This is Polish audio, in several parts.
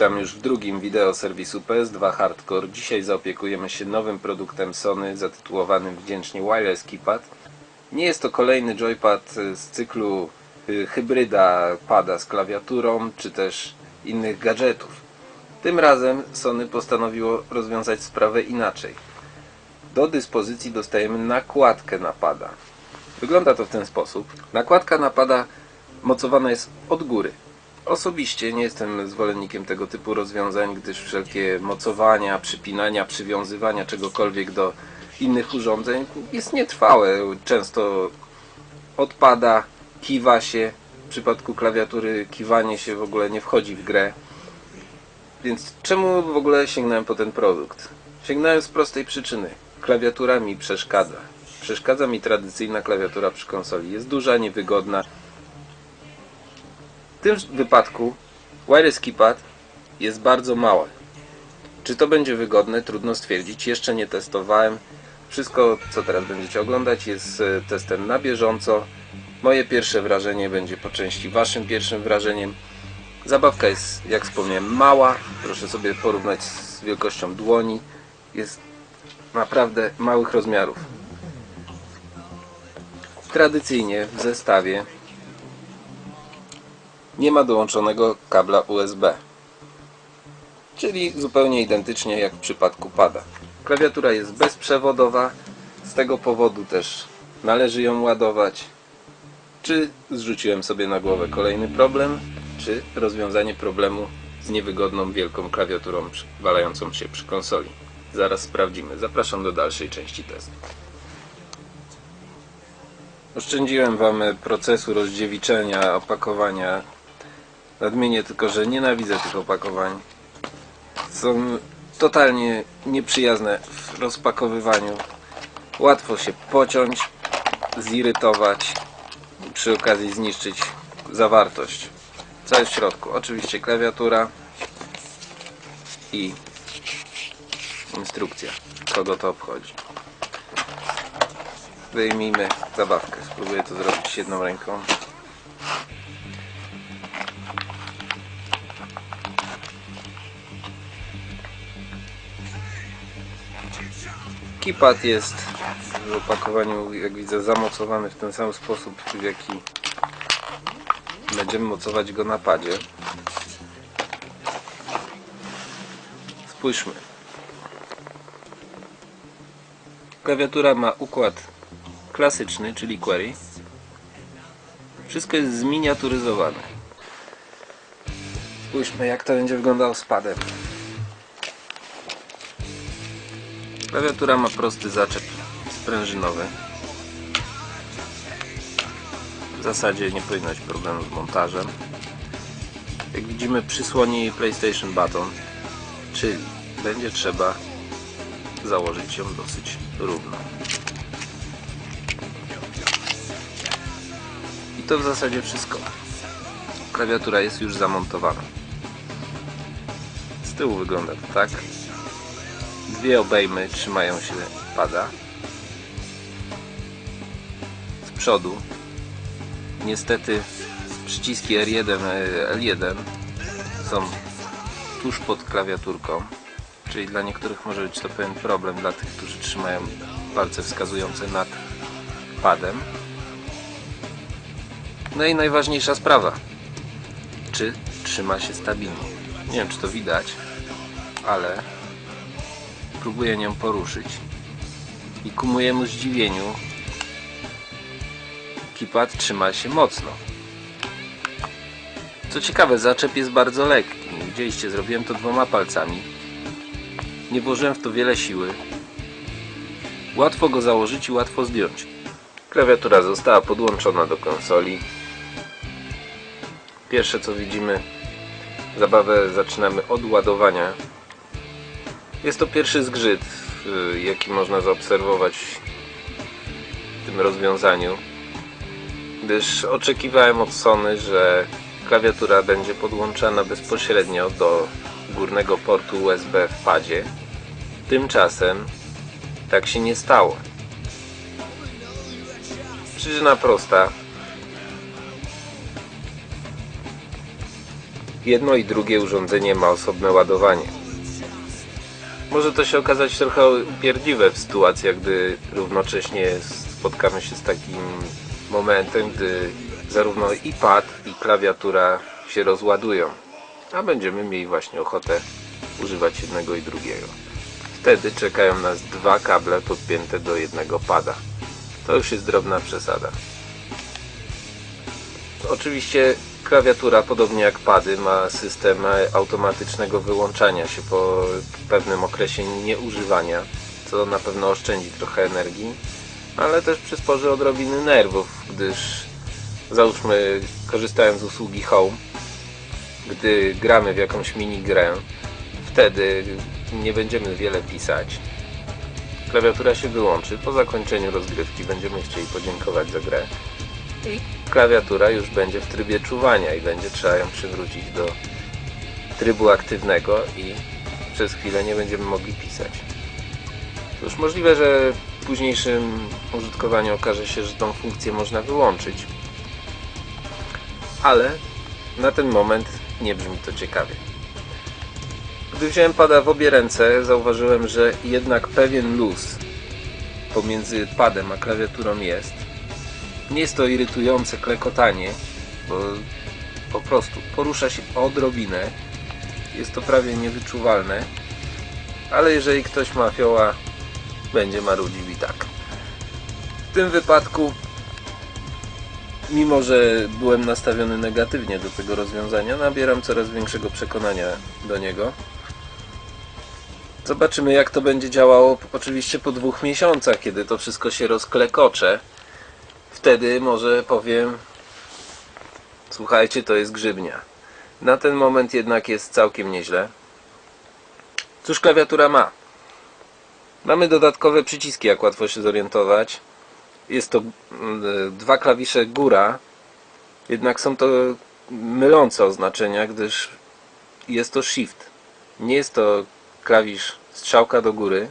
Witam już w drugim wideo serwisu PS2 Hardcore. Dzisiaj zaopiekujemy się nowym produktem Sony zatytułowanym wdzięcznie Wireless Keypad. Nie jest to kolejny joypad z cyklu y, hybryda pada z klawiaturą czy też innych gadżetów. Tym razem Sony postanowiło rozwiązać sprawę inaczej. Do dyspozycji dostajemy nakładkę na pada. Wygląda to w ten sposób. Nakładka na pada mocowana jest od góry. Osobiście nie jestem zwolennikiem tego typu rozwiązań, gdyż wszelkie mocowania, przypinania, przywiązywania czegokolwiek do innych urządzeń jest nietrwałe. Często odpada, kiwa się. W przypadku klawiatury kiwanie się w ogóle nie wchodzi w grę. Więc czemu w ogóle sięgnąłem po ten produkt? Sięgnąłem z prostej przyczyny. Klawiatura mi przeszkadza. Przeszkadza mi tradycyjna klawiatura przy konsoli. Jest duża, niewygodna. W tym wypadku Wireless Keypad jest bardzo mała. Czy to będzie wygodne? Trudno stwierdzić. Jeszcze nie testowałem. Wszystko, co teraz będziecie oglądać, jest e, testem na bieżąco. Moje pierwsze wrażenie będzie po części Waszym pierwszym wrażeniem. Zabawka jest, jak wspomniałem, mała. Proszę sobie porównać z wielkością dłoni. Jest naprawdę małych rozmiarów. Tradycyjnie w zestawie nie ma dołączonego kabla USB. Czyli zupełnie identycznie jak w przypadku pada. Klawiatura jest bezprzewodowa, z tego powodu też należy ją ładować. Czy zrzuciłem sobie na głowę kolejny problem, czy rozwiązanie problemu z niewygodną wielką klawiaturą walającą się przy konsoli. Zaraz sprawdzimy. Zapraszam do dalszej części testu. Oszczędziłem Wam procesu rozdziewiczenia, opakowania. Nadmienię tylko, że nienawidzę tych opakowań. Są totalnie nieprzyjazne w rozpakowywaniu. Łatwo się pociąć, zirytować, przy okazji zniszczyć zawartość. Co jest w środku? Oczywiście klawiatura i instrukcja, kogo to obchodzi. Wyjmijmy zabawkę. Spróbuję to zrobić jedną ręką. Keypad jest w opakowaniu, jak widzę, zamocowany w ten sam sposób, w jaki będziemy mocować go na padzie. Spójrzmy. Klawiatura ma układ klasyczny, czyli query. Wszystko jest zminiaturyzowane. Spójrzmy jak to będzie wyglądało z padem. Klawiatura ma prosty zaczep sprężynowy. W zasadzie nie powinno być problemu z montażem. Jak widzimy przysłoni PlayStation Button, czyli będzie trzeba założyć ją dosyć równo. I to w zasadzie wszystko. Klawiatura jest już zamontowana. Z tyłu wygląda to tak. Dwie obejmy trzymają się pada. Z przodu. Niestety przyciski R1, e, L1 są tuż pod klawiaturką czyli dla niektórych może być to pewien problem dla tych, którzy trzymają palce wskazujące nad padem. No i najważniejsza sprawa. Czy trzyma się stabilnie? Nie wiem czy to widać ale próbuję nią poruszyć i ku mojemu zdziwieniu keypad trzyma się mocno co ciekawe zaczep jest bardzo lekki widzieliście zrobiłem to dwoma palcami nie włożyłem w to wiele siły. Łatwo go założyć i łatwo zdjąć. Klawiatura została podłączona do konsoli. Pierwsze co widzimy, zabawę zaczynamy od ładowania. Jest to pierwszy zgrzyt, y, jaki można zaobserwować w tym rozwiązaniu. Gdyż oczekiwałem od Sony, że klawiatura będzie podłączana bezpośrednio do górnego portu USB w padzie. Tymczasem tak się nie stało. Przyczyna prosta. jedno i drugie urządzenie ma osobne ładowanie. Może to się okazać trochę upierdliwe w sytuacjach, gdy równocześnie spotkamy się z takim momentem, gdy zarówno i pad, i klawiatura się rozładują, a będziemy mieli właśnie ochotę używać jednego i drugiego. Wtedy czekają nas dwa kable podpięte do jednego pada. To już jest drobna przesada. Oczywiście klawiatura, podobnie jak pady, ma system automatycznego wyłączania się po pewnym okresie nieużywania, co na pewno oszczędzi trochę energii, ale też przysporzy odrobiny nerwów, gdyż załóżmy korzystając z usługi Home, gdy gramy w jakąś minigrę, wtedy nie będziemy wiele pisać. Klawiatura się wyłączy, po zakończeniu rozgrywki będziemy chcieli podziękować za grę i klawiatura już będzie w trybie czuwania i będzie trzeba ją przywrócić do trybu aktywnego i przez chwilę nie będziemy mogli pisać. Cóż, możliwe, że w późniejszym użytkowaniu okaże się, że tą funkcję można wyłączyć, ale na ten moment nie brzmi to ciekawie. Gdy wziąłem pada w obie ręce, zauważyłem, że jednak pewien luz pomiędzy padem a klawiaturą jest. Nie jest to irytujące klekotanie, bo po prostu porusza się odrobinę. Jest to prawie niewyczuwalne, ale jeżeli ktoś ma fioła, będzie marudził i tak. W tym wypadku, mimo że byłem nastawiony negatywnie do tego rozwiązania, nabieram coraz większego przekonania do niego. Zobaczymy jak to będzie działało oczywiście po dwóch miesiącach, kiedy to wszystko się rozklekocze. Wtedy może powiem słuchajcie, to jest grzybnia. Na ten moment jednak jest całkiem nieźle. Cóż klawiatura ma? Mamy dodatkowe przyciski, jak łatwo się zorientować. Jest to mm, dwa klawisze góra, jednak są to mylące oznaczenia, gdyż jest to shift. Nie jest to klawisz strzałka do góry.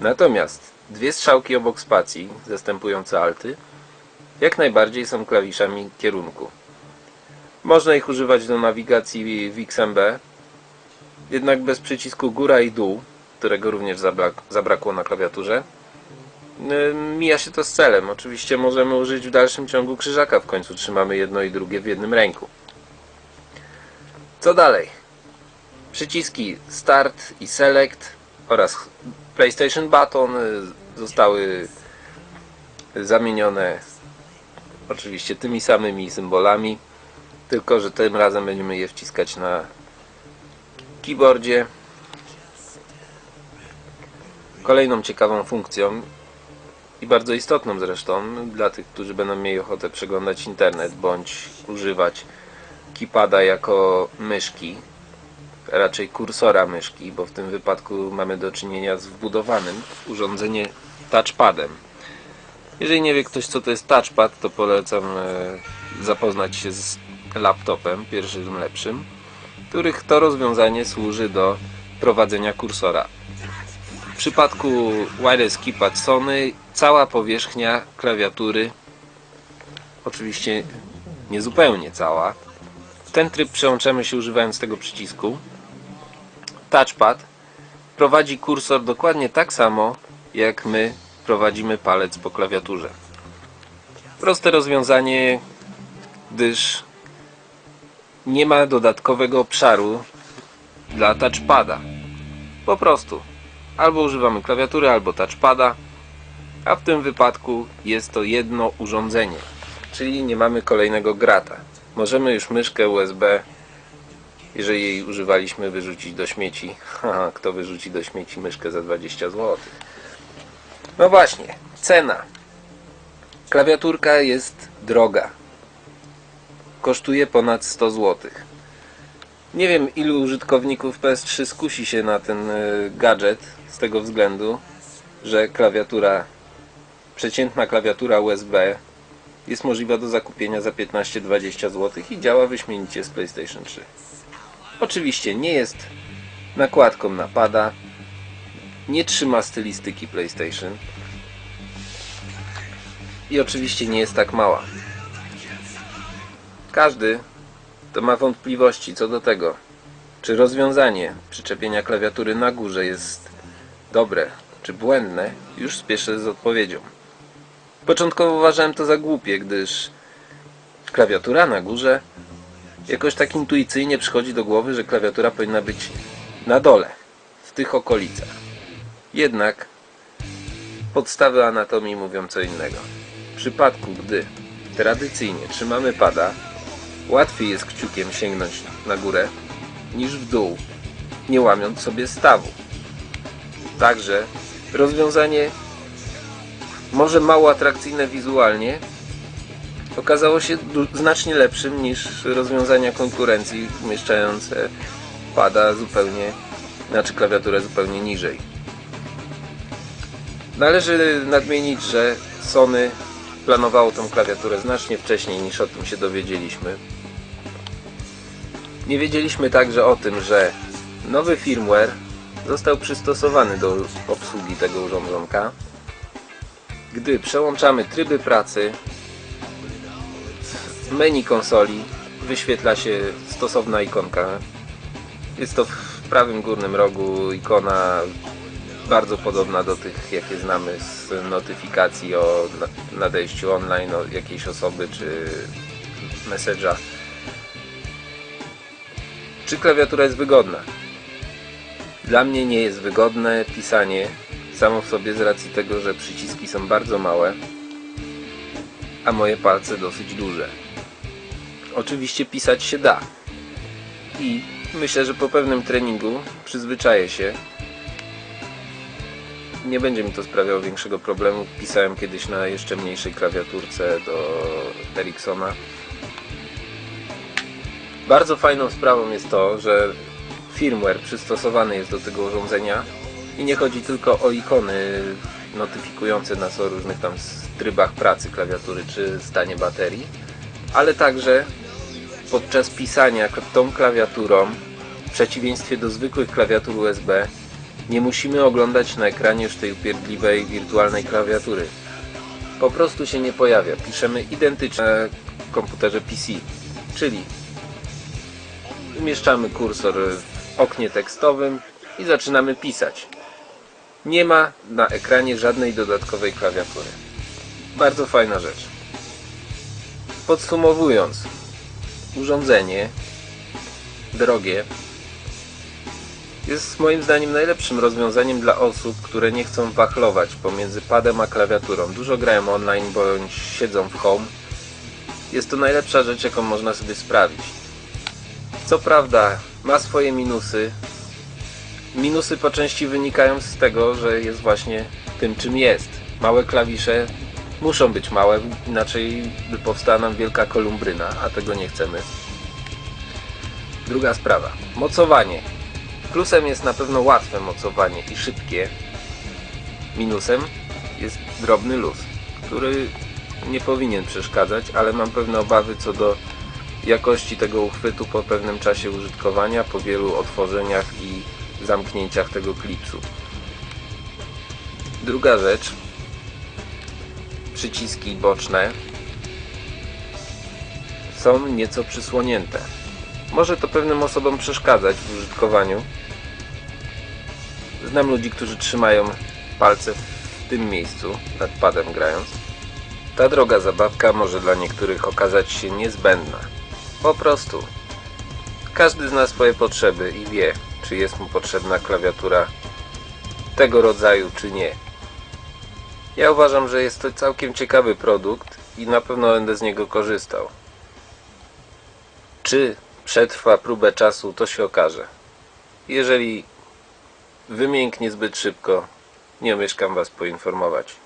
Natomiast dwie strzałki obok spacji, zastępujące alty, jak najbardziej są klawiszami kierunku. Można ich używać do nawigacji w XMB, jednak bez przycisku góra i dół, którego również zabrak zabrakło na klawiaturze. Mija się to z celem. Oczywiście możemy użyć w dalszym ciągu krzyżaka, w końcu trzymamy jedno i drugie w jednym ręku. Co dalej? Przyciski Start i Select oraz PlayStation Button zostały zamienione oczywiście tymi samymi symbolami, tylko że tym razem będziemy je wciskać na keyboardzie. Kolejną ciekawą funkcją i bardzo istotną zresztą dla tych, którzy będą mieli ochotę przeglądać internet bądź używać keypada jako myszki raczej kursora myszki, bo w tym wypadku mamy do czynienia z wbudowanym urządzenie touchpadem. Jeżeli nie wie ktoś co to jest touchpad, to polecam e, zapoznać się z laptopem, pierwszym lepszym, których to rozwiązanie służy do prowadzenia kursora. W przypadku Wireless Keypad Sony cała powierzchnia klawiatury, oczywiście nie zupełnie cała, w ten tryb przełączamy się używając tego przycisku touchpad prowadzi kursor dokładnie tak samo jak my prowadzimy palec po klawiaturze. Proste rozwiązanie, gdyż nie ma dodatkowego obszaru dla touchpada. Po prostu albo używamy klawiatury, albo touchpada, a w tym wypadku jest to jedno urządzenie, czyli nie mamy kolejnego grata. Możemy już myszkę USB jeżeli jej używaliśmy wyrzucić do śmieci. Haha, kto wyrzuci do śmieci myszkę za 20 zł? No właśnie, cena. Klawiaturka jest droga. Kosztuje ponad 100 zł. Nie wiem ilu użytkowników PS3 skusi się na ten e, gadżet z tego względu, że klawiatura, przeciętna klawiatura USB jest możliwa do zakupienia za 15-20 zł i działa wyśmienicie z PlayStation 3. Oczywiście nie jest nakładką napada, nie trzyma stylistyki PlayStation i oczywiście nie jest tak mała. Każdy, kto ma wątpliwości co do tego, czy rozwiązanie przyczepienia klawiatury na górze jest dobre czy błędne, już spieszę z odpowiedzią. Początkowo uważałem to za głupie, gdyż klawiatura na górze jakoś tak intuicyjnie przychodzi do głowy, że klawiatura powinna być na dole, w tych okolicach. Jednak podstawy anatomii mówią co innego. W przypadku, gdy tradycyjnie trzymamy pada, łatwiej jest kciukiem sięgnąć na górę niż w dół, nie łamiąc sobie stawu. Także rozwiązanie może mało atrakcyjne wizualnie, okazało się znacznie lepszym niż rozwiązania konkurencji umieszczające pada zupełnie, znaczy klawiaturę zupełnie niżej. Należy nadmienić, że Sony planowało tą klawiaturę znacznie wcześniej niż o tym się dowiedzieliśmy. Nie wiedzieliśmy także o tym, że nowy firmware został przystosowany do obsługi tego urządzonka. Gdy przełączamy tryby pracy, w menu konsoli wyświetla się stosowna ikonka. Jest to w prawym górnym rogu ikona bardzo podobna do tych, jakie znamy z notyfikacji o na- nadejściu online od jakiejś osoby czy message'a. Czy klawiatura jest wygodna? Dla mnie nie jest wygodne pisanie samo w sobie z racji tego, że przyciski są bardzo małe, a moje palce dosyć duże. Oczywiście pisać się da. I myślę, że po pewnym treningu przyzwyczaję się. Nie będzie mi to sprawiało większego problemu. Pisałem kiedyś na jeszcze mniejszej klawiaturce do Ericssona. Bardzo fajną sprawą jest to, że firmware przystosowany jest do tego urządzenia i nie chodzi tylko o ikony notyfikujące nas o różnych tam trybach pracy klawiatury czy stanie baterii, ale także podczas pisania tą klawiaturą, w przeciwieństwie do zwykłych klawiatur USB, nie musimy oglądać na ekranie już tej upierdliwej wirtualnej klawiatury. Po prostu się nie pojawia. Piszemy identycznie na komputerze PC, czyli umieszczamy kursor w oknie tekstowym i zaczynamy pisać. Nie ma na ekranie żadnej dodatkowej klawiatury. Bardzo fajna rzecz. Podsumowując, urządzenie drogie jest moim zdaniem najlepszym rozwiązaniem dla osób, które nie chcą wachlować pomiędzy padem a klawiaturą. Dużo grają online bądź siedzą w home. Jest to najlepsza rzecz, jaką można sobie sprawić. Co prawda, ma swoje minusy. Minusy po części wynikają z tego, że jest właśnie tym, czym jest. Małe klawisze muszą być małe, inaczej by powstała nam wielka kolumbryna, a tego nie chcemy. Druga sprawa. Mocowanie. Plusem jest na pewno łatwe mocowanie i szybkie. Minusem jest drobny luz, który nie powinien przeszkadzać, ale mam pewne obawy co do jakości tego uchwytu po pewnym czasie użytkowania, po wielu otworzeniach i zamknięciach tego klipsu. Druga rzecz. Przyciski boczne są nieco przysłonięte. Może to pewnym osobom przeszkadzać w użytkowaniu. Znam ludzi, którzy trzymają palce w tym miejscu, nad padem grając. Ta droga zabawka może dla niektórych okazać się niezbędna. Po prostu. Każdy zna swoje potrzeby i wie, czy jest mu potrzebna klawiatura tego rodzaju, czy nie. Ja uważam, że jest to całkiem ciekawy produkt i na pewno będę z niego korzystał. Czy przetrwa próbę czasu, to się okaże. Jeżeli wymięknie zbyt szybko, nie omieszkam Was poinformować.